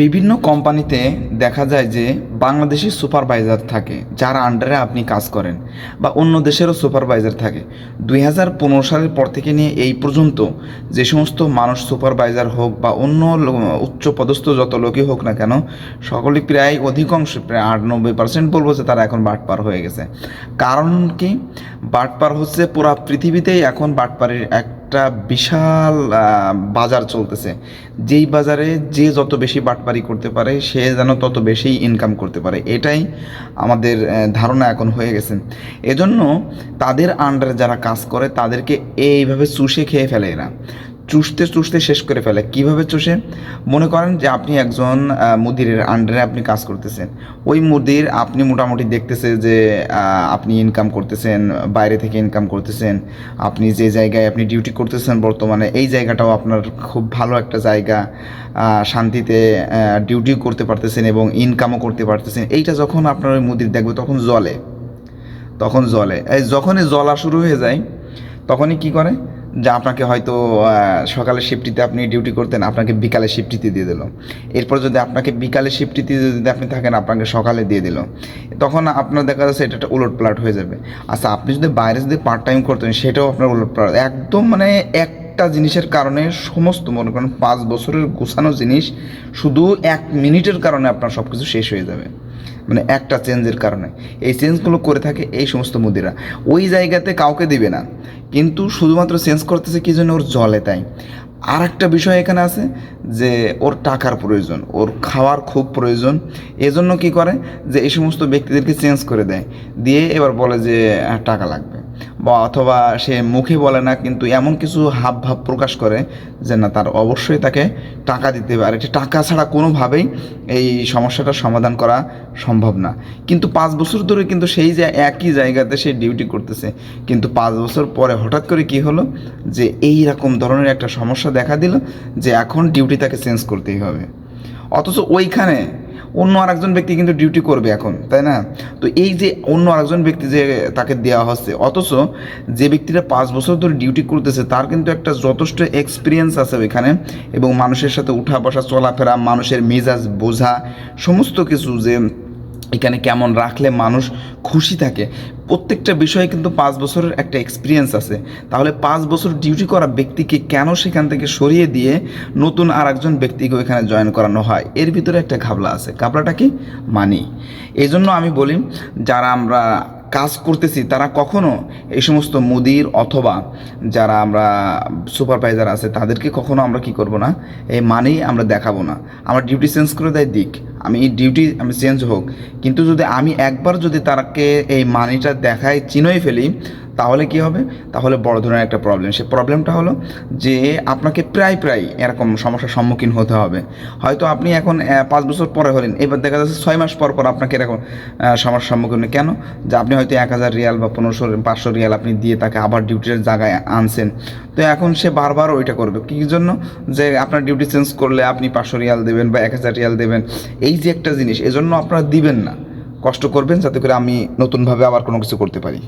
বিভিন্ন কোম্পানিতে দেখা যায় যে বাংলাদেশি সুপারভাইজার থাকে, যার আন্ডারে আপনি কাজ করেন বা অন্য দেশেরও সুপারভাইজার থাকে। দুই হাজার পনেরো সালের পর থেকে নিয়ে এই পর্যন্ত যে সমস্ত মানুষ সুপারভাইজার হোক বা অন্য উচ্চ পদস্থ যত লোকই হোক না কেন সকলেই প্রায় অধিকাংশ, প্রায় আট নব্বই পার্সেন্ট বলব যে তারা এখন বাটপার হয়ে গেছে। কারণ কি? বাটপার হচ্ছে পুরা পৃথিবীতেই এখন বাটপারের একটা বিশাল বাজার চলতেছে। যেই বাজারে যে যত বেশি বাটপারি করতে পারে, সে যেন তত বেশি ইনকাম করতে পারে। এটাই আমাদের ধারণা এখন হয়ে গেছে। এজন্য তাদের আন্ডারে যারা কাজ করে, তাদেরকে এইভাবে চুষে খেয়ে ফেলে এরা। চুষতে চুষতে শেষ করে ফেলে। কীভাবে চুষে? মনে করেন যে আপনি একজন মুদিরের আন্ডারে আপনি কাজ করতেছেন। ওই মুদির আপনি মোটামুটি দেখতেছে যে আপনি ইনকাম করতেছেন, বাইরে থেকে ইনকাম করতেছেন। আপনি যে জায়গায় আপনি ডিউটি করতেছেন বর্তমানে, এই জায়গাটাও আপনার খুব ভালো একটা জায়গা শান্তিতে ডিউটিও করতে পারতেছেন এবং ইনকামও করতে পারতেছেন। এইটা যখন আপনার ওই মুদির দেখবে তখন জলে তখন জলে এই যখনই জ্বলা শুরু হয়ে যায়, তখনই কি করে? যে আপনাকে হয়তো সকালের শিফটিতে আপনি ডিউটি করতেন, আপনাকে বিকালে শিফটিতে দিয়ে দিল। এরপর যদি আপনাকে বিকালে শিফটিতে যদি আপনি থাকেন, আপনাকে সকালে দিয়ে দিল। তখন আপনার দেখা যাচ্ছে এটা একটা উলট পালট হয়ে যাবে। আচ্ছা আপনি যদি বাইরে যদি পার্ট টাইম করতেন, সেটাও আপনার উলট পালট। একদম মানে একটা জিনিসের কারণে সমস্ত, মনে করেন, পাঁচ বছরের গোছানো জিনিস শুধু এক মিনিটের কারণে আপনার সব কিছু শেষ হয়ে যাবে। মানে একটা চেঞ্জের কারণে। এই চেঞ্জগুলো করে থাকে এই সমস্ত মুদিরা। ওই জায়গাতে কাউকে দিবে না। কিন্তু শুধুমাত্র চেঞ্জ করতেছে কি জন্য? ওর জলে তাই। আর একটা বিষয় এখানে আছে যে, ওর টাকার প্রয়োজন, ওর খাওয়ার খুব প্রয়োজন। এজন্য কি করে? যে এই সমস্ত ব্যক্তিদেরকে চেঞ্জ করে দেয়। দিয়ে এবার বলে যে টাকা লাগবে। বা অথবা সে মুখে বলে না, কিন্তু এমন কিছু হাব ভাব প্রকাশ করে যে না, তার অবশ্যই তাকে টাকা দিতে হবে। আর এটা টাকা ছাড়া কোনোভাবেই এই সমস্যাটার সমাধান করা সম্ভব না। কিন্তু পাঁচ বছর ধরে কিন্তু সেই যে একই জায়গাতে সে ডিউটি করতেছে, কিন্তু পাঁচ বছর পরে হঠাৎ করে কি হলো? যে এই রকম ধরনের একটা সমস্যা দেখা দিল যে এখন ডিউটি তাকে চেঞ্জ করতেই হবে। অথচ ওইখানে অন্য আরেকজন ব্যক্তি কিন্তু ডিউটি করবে এখন, তাই না? তো এই যে অন্য আরেকজন ব্যক্তি যে তাকে দেওয়া হচ্ছে, অথচ যে ব্যক্তিটা পাঁচ বছর ধরে ডিউটি করতেছে, তার কিন্তু একটা যথেষ্ট এক্সপিরিয়েন্স আছে ওইখানে এবং মানুষের সাথে উঠা বসা চলাফেরা, মানুষের মেজাজ বোঝা, সমস্ত কিছু যে এখানে কেমন রাখলে মানুষ খুশি থাকে, প্রত্যেকটা বিষয়ে কিন্তু পাঁচ বছরের একটা এক্সপিরিয়েন্স আছে। তাহলে পাঁচ বছর ডিউটি করা ব্যক্তিকে কেন সেখান থেকে সরিয়ে দিয়ে নতুন আর একজন ব্যক্তিকে ওইখানে জয়েন করানো হয়? এর ভিতরে একটা ঘাবলা আছে। ঘাবলাটা কি? মানি। এই জন্য আমি বলি, যারা আমরা কাজ করতেছি, তারা কখনো এই সমস্ত মুদির অথবা যারা আমরা সুপারভাইজার আছে, তাদেরকে কখনো আমরা কি করব না? এই মানেই আমরা দেখাবো না। আমার ডিউটি চেঞ্জ করে দেয় দিক। আমি ডিউটি আমি চেঞ্জ হোক। কিন্তু যদি আমি একবার যদি তারাকে এই মানিটা দেখায়, চিনই ফেলি তাহলে কি হবে? তাহলে বড় ধরনের একটা প্রবলেম সে প্রবলেমটা হলো যে আপনাকে প্রায় প্রায় এরকম সমস্যার সম্মুখীন হতে হবে। হয়তো আপনি এখন পাঁচ বছর পরে হলেন। এবার দেখা যাচ্ছে ছয় মাস পর পর আপনাকে এরকম সমস্যার সম্মুখীন। কেন? যে আপনি হয়তো এক হাজার রিয়াল বা পনেরোশো, পাঁচশো রিয়াল আপনি দিয়ে তাকে আবার ডিউটির জায়গায় আনছেন। তো এখন সে বারবার ওইটা করবে। কী জন্য? যে আপনার ডিউটি চেঞ্জ করলে আপনি পাঁচশো রিয়াল দেবেন বা এক হাজার রিয়াল দেবেন। এই যে একটা জিনিস, এজন্য আপনারা দিবেন না। কষ্ট করবেন যাতে করে আমি নতুনভাবে আবার কোনো কিছু করতে পারি।